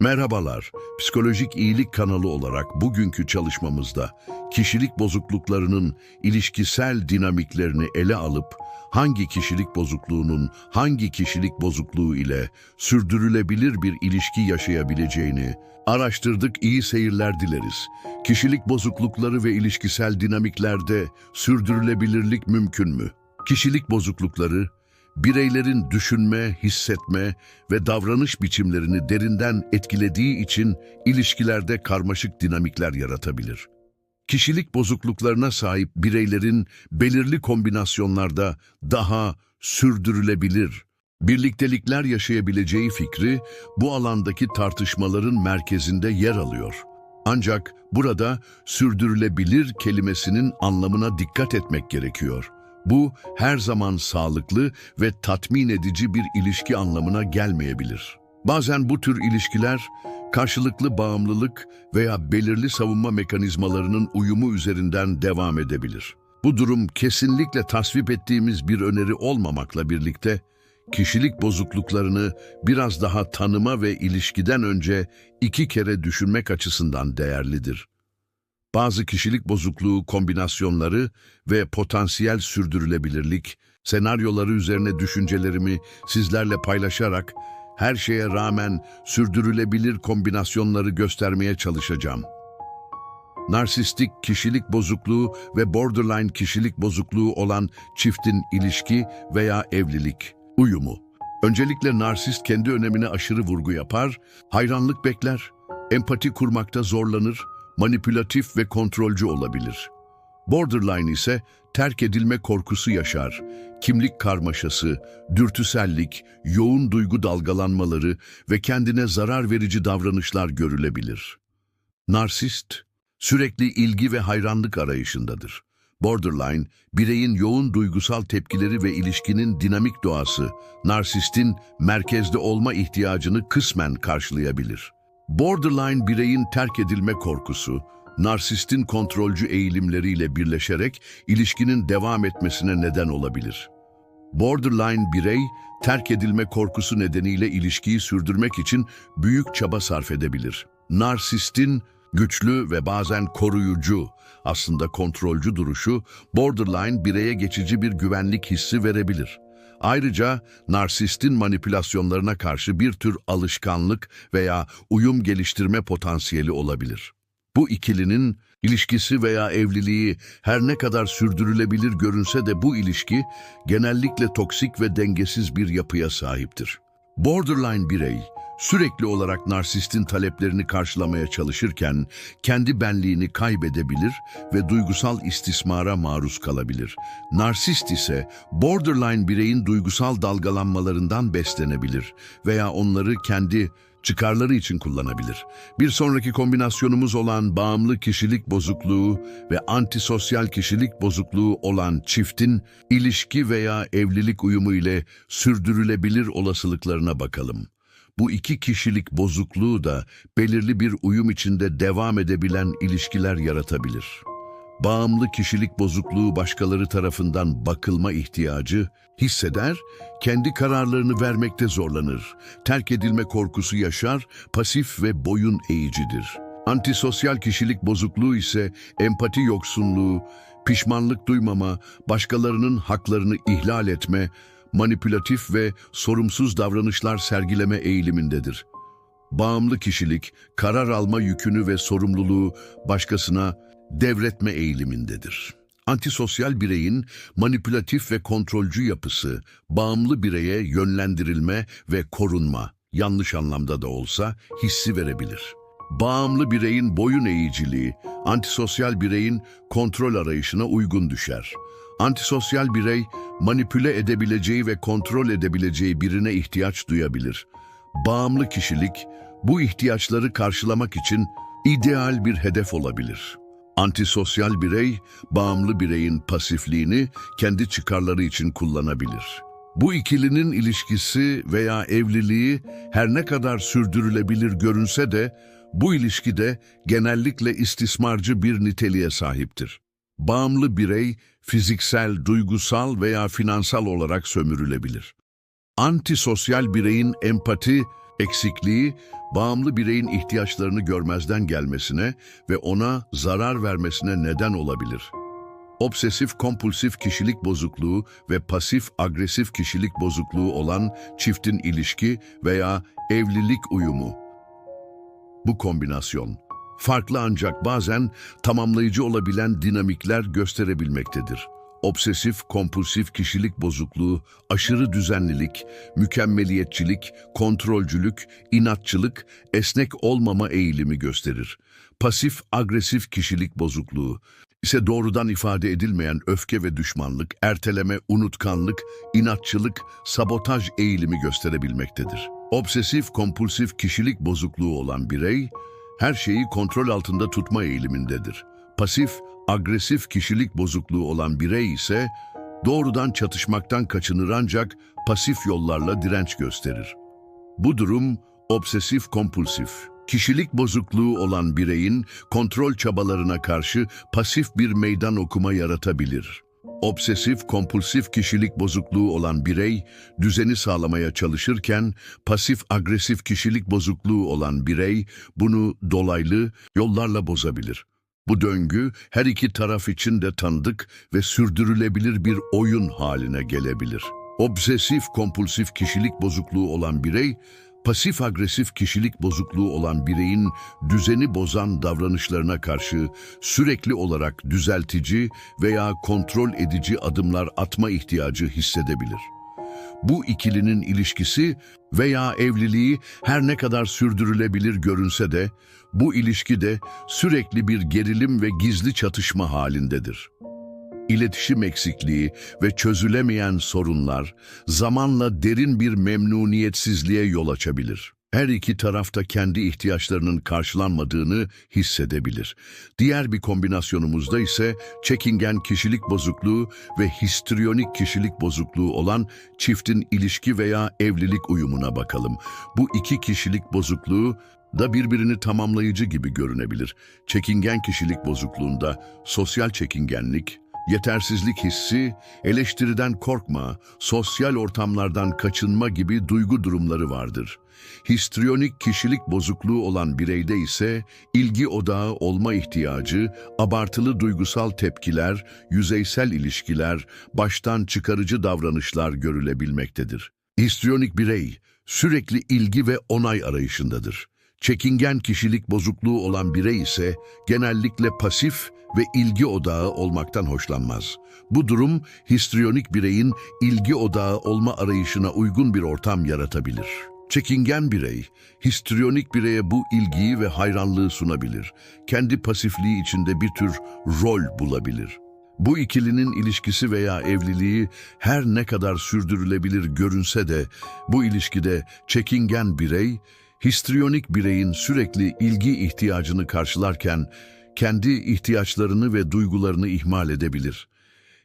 Merhabalar, Psikolojik İyilik kanalı olarak bugünkü çalışmamızda kişilik bozukluklarının ilişkisel dinamiklerini ele alıp hangi kişilik bozukluğunun hangi kişilik bozukluğu ile sürdürülebilir bir ilişki yaşayabileceğini araştırdık, iyi seyirler dileriz. Kişilik bozuklukları ve ilişkisel dinamiklerde sürdürülebilirlik mümkün mü? Kişilik bozuklukları bireylerin düşünme, hissetme ve davranış biçimlerini derinden etkilediği için ilişkilerde karmaşık dinamikler yaratabilir. Kişilik bozukluklarına sahip bireylerin belirli kombinasyonlarda daha sürdürülebilir, birliktelikler yaşayabileceği fikri bu alandaki tartışmaların merkezinde yer alıyor. Ancak burada sürdürülebilir kelimesinin anlamına dikkat etmek gerekiyor. Bu her zaman sağlıklı ve tatmin edici bir ilişki anlamına gelmeyebilir. Bazen bu tür ilişkiler karşılıklı bağımlılık veya belirli savunma mekanizmalarının uyumu üzerinden devam edebilir. Bu durum kesinlikle tasvip ettiğimiz bir öneri olmamakla birlikte kişilik bozukluklarını biraz daha tanıma ve ilişkiden önce iki kere düşünmek açısından değerlidir. Bazı kişilik bozukluğu kombinasyonları ve potansiyel sürdürülebilirlik senaryoları üzerine düşüncelerimi sizlerle paylaşarak her şeye rağmen sürdürülebilir kombinasyonları göstermeye çalışacağım. Narsistik kişilik bozukluğu ve borderline kişilik bozukluğu olan çiftin ilişki veya evlilik uyumu. Öncelikle narsist kendi önemine aşırı vurgu yapar, hayranlık bekler, empati kurmakta zorlanır, manipülatif ve kontrolcü olabilir. Borderline ise terk edilme korkusu yaşar, kimlik karmaşası, dürtüsellik, yoğun duygu dalgalanmaları ve kendine zarar verici davranışlar görülebilir. Narsist, sürekli ilgi ve hayranlık arayışındadır. Borderline, bireyin yoğun duygusal tepkileri ve ilişkinin dinamik doğası, narsistin merkezde olma ihtiyacını kısmen karşılayabilir. Borderline bireyin terk edilme korkusu, narsistin kontrolcü eğilimleriyle birleşerek ilişkinin devam etmesine neden olabilir. Borderline birey, terk edilme korkusu nedeniyle ilişkiyi sürdürmek için büyük çaba sarf edebilir. Narsistin güçlü ve bazen koruyucu, aslında kontrolcü duruşu, borderline bireye geçici bir güvenlik hissi verebilir. Ayrıca narsistin manipülasyonlarına karşı bir tür alışkanlık veya uyum geliştirme potansiyeli olabilir. Bu ikilinin ilişkisi veya evliliği her ne kadar sürdürülebilir görünse de bu ilişki genellikle toksik ve dengesiz bir yapıya sahiptir. Borderline birey sürekli olarak narsistin taleplerini karşılamaya çalışırken kendi benliğini kaybedebilir ve duygusal istismara maruz kalabilir. Narsist ise borderline bireyin duygusal dalgalanmalarından beslenebilir veya onları kendi çıkarları için kullanabilir. Bir sonraki kombinasyonumuz olan bağımlı kişilik bozukluğu ve antisosyal kişilik bozukluğu olan çiftin ilişki veya evlilik uyumu ile sürdürülebilir olasılıklarına bakalım. Bu iki kişilik bozukluğu da belirli bir uyum içinde devam edebilen ilişkiler yaratabilir. Bağımlı kişilik bozukluğu başkaları tarafından bakılma ihtiyacı hisseder, kendi kararlarını vermekte zorlanır, terk edilme korkusu yaşar, pasif ve boyun eğicidir. Antisosyal kişilik bozukluğu ise empati yoksunluğu, pişmanlık duymama, başkalarının haklarını ihlal etme, manipülatif ve sorumsuz davranışlar sergileme eğilimindedir. Bağımlı kişilik, karar alma yükünü ve sorumluluğu başkasına devretme eğilimindedir. Antisosyal bireyin manipülatif ve kontrolcü yapısı, bağımlı bireye yönlendirilme ve korunma, yanlış anlamda da olsa hissi verebilir. Bağımlı bireyin boyun eğiciliği, antisosyal bireyin kontrol arayışına uygun düşer. Antisosyal birey, manipüle edebileceği ve kontrol edebileceği birine ihtiyaç duyabilir. Bağımlı kişilik, bu ihtiyaçları karşılamak için ideal bir hedef olabilir. Antisosyal birey, bağımlı bireyin pasifliğini kendi çıkarları için kullanabilir. Bu ikilinin ilişkisi veya evliliği her ne kadar sürdürülebilir görünse de, bu ilişkide genellikle istismarcı bir niteliğe sahiptir. Bağımlı birey, fiziksel, duygusal veya finansal olarak sömürülebilir. Antisosyal bireyin empati, Eksikliği, bağımlı bireyin ihtiyaçlarını görmezden gelmesine ve ona zarar vermesine neden olabilir. Obsesif kompulsif kişilik bozukluğu ve pasif agresif kişilik bozukluğu olan çiftin ilişki veya evlilik uyumu. Bu kombinasyon, farklı ancak bazen tamamlayıcı olabilen dinamikler gösterebilmektedir. Obsesif kompulsif kişilik bozukluğu, aşırı düzenlilik, mükemmeliyetçilik, kontrolcülük, inatçılık, esnek olmama eğilimi gösterir. Pasif agresif kişilik bozukluğu ise doğrudan ifade edilmeyen öfke ve düşmanlık, erteleme, unutkanlık, inatçılık, sabotaj eğilimi gösterebilmektedir. Obsesif kompulsif kişilik bozukluğu olan birey, her şeyi kontrol altında tutma eğilimindedir. Pasif, agresif kişilik bozukluğu olan birey ise doğrudan çatışmaktan kaçınır ancak pasif yollarla direnç gösterir. Bu durum obsesif kompulsif, kişilik bozukluğu olan bireyin kontrol çabalarına karşı pasif bir meydan okuma yaratabilir. Obsesif kompulsif kişilik bozukluğu olan birey düzeni sağlamaya çalışırken pasif agresif kişilik bozukluğu olan birey bunu dolaylı yollarla bozabilir. Bu döngü her iki taraf için de tanıdık ve sürdürülebilir bir oyun haline gelebilir. Obsesif kompulsif kişilik bozukluğu olan birey, pasif agresif kişilik bozukluğu olan bireyin düzeni bozan davranışlarına karşı sürekli olarak düzeltici veya kontrol edici adımlar atma ihtiyacı hissedebilir. Bu ikilinin ilişkisi veya evliliği her ne kadar sürdürülebilir görünse de bu ilişki de sürekli bir gerilim ve gizli çatışma halindedir. İletişim eksikliği ve çözülemeyen sorunlar zamanla derin bir memnuniyetsizliğe yol açabilir. Her iki tarafta kendi ihtiyaçlarının karşılanmadığını hissedebilir. Diğer bir kombinasyonumuzda ise çekingen kişilik bozukluğu ve histriyonik kişilik bozukluğu olan çiftin ilişki veya evlilik uyumuna bakalım. Bu iki kişilik bozukluğu da birbirini tamamlayıcı gibi görünebilir. Çekingen kişilik bozukluğunda sosyal çekingenlik, yetersizlik hissi, eleştiriden korkma, sosyal ortamlardan kaçınma gibi duygu durumları vardır. Histriyonik kişilik bozukluğu olan bireyde ise ilgi odağı olma ihtiyacı, abartılı duygusal tepkiler, yüzeysel ilişkiler, baştan çıkarıcı davranışlar görülebilmektedir. Histriyonik birey sürekli ilgi ve onay arayışındadır. Çekingen kişilik bozukluğu olan birey ise genellikle pasif ve ilgi odağı olmaktan hoşlanmaz. Bu durum histriyonik bireyin ilgi odağı olma arayışına uygun bir ortam yaratabilir. Çekingen birey, histriyonik bireye bu ilgiyi ve hayranlığı sunabilir. Kendi pasifliği içinde bir tür rol bulabilir. Bu ikilinin ilişkisi veya evliliği her ne kadar sürdürülebilir görünse de bu ilişkide çekingen birey, histriyonik bireyin sürekli ilgi ihtiyacını karşılarken kendi ihtiyaçlarını ve duygularını ihmal edebilir.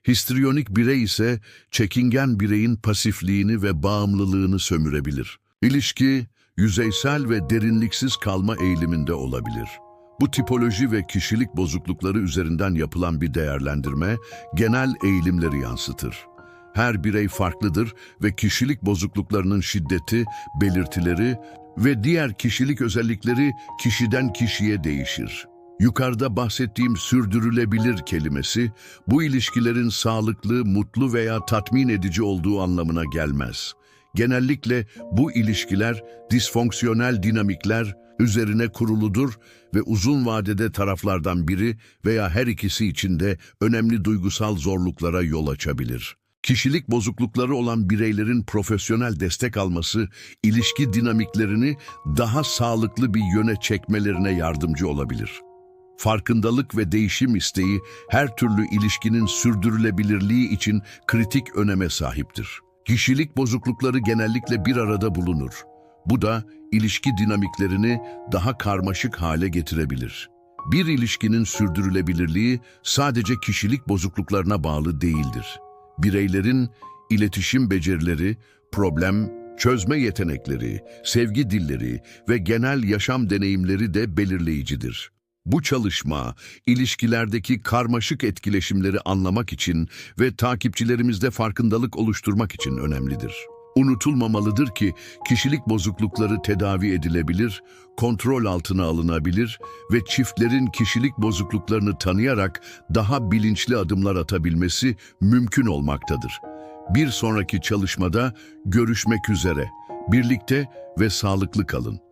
Histriyonik birey ise çekingen bireyin pasifliğini ve bağımlılığını sömürebilir. İlişki, yüzeysel ve derinliksiz kalma eğiliminde olabilir. Bu tipoloji ve kişilik bozuklukları üzerinden yapılan bir değerlendirme genel eğilimleri yansıtır. Her birey farklıdır ve kişilik bozukluklarının şiddeti, belirtileri ve diğer kişilik özellikleri kişiden kişiye değişir. Yukarıda bahsettiğim sürdürülebilir kelimesi, bu ilişkilerin sağlıklı, mutlu veya tatmin edici olduğu anlamına gelmez. Genellikle bu ilişkiler disfonksiyonel dinamikler üzerine kuruludur ve uzun vadede taraflardan biri veya her ikisi için de önemli duygusal zorluklara yol açabilir. Kişilik bozuklukları olan bireylerin profesyonel destek alması, ilişki dinamiklerini daha sağlıklı bir yöne çekmelerine yardımcı olabilir. Farkındalık ve değişim isteği her türlü ilişkinin sürdürülebilirliği için kritik öneme sahiptir. Kişilik bozuklukları genellikle bir arada bulunur. Bu da ilişki dinamiklerini daha karmaşık hale getirebilir. Bir ilişkinin sürdürülebilirliği sadece kişilik bozukluklarına bağlı değildir. Bireylerin iletişim becerileri, problem, çözme yetenekleri, sevgi dilleri ve genel yaşam deneyimleri de belirleyicidir. Bu çalışma, ilişkilerdeki karmaşık etkileşimleri anlamak için ve takipçilerimizde farkındalık oluşturmak için önemlidir. Unutulmamalıdır ki kişilik bozuklukları tedavi edilebilir, kontrol altına alınabilir ve çiftlerin kişilik bozukluklarını tanıyarak daha bilinçli adımlar atabilmesi mümkün olmaktadır. Bir sonraki çalışmada görüşmek üzere. Birlikte ve sağlıklı kalın.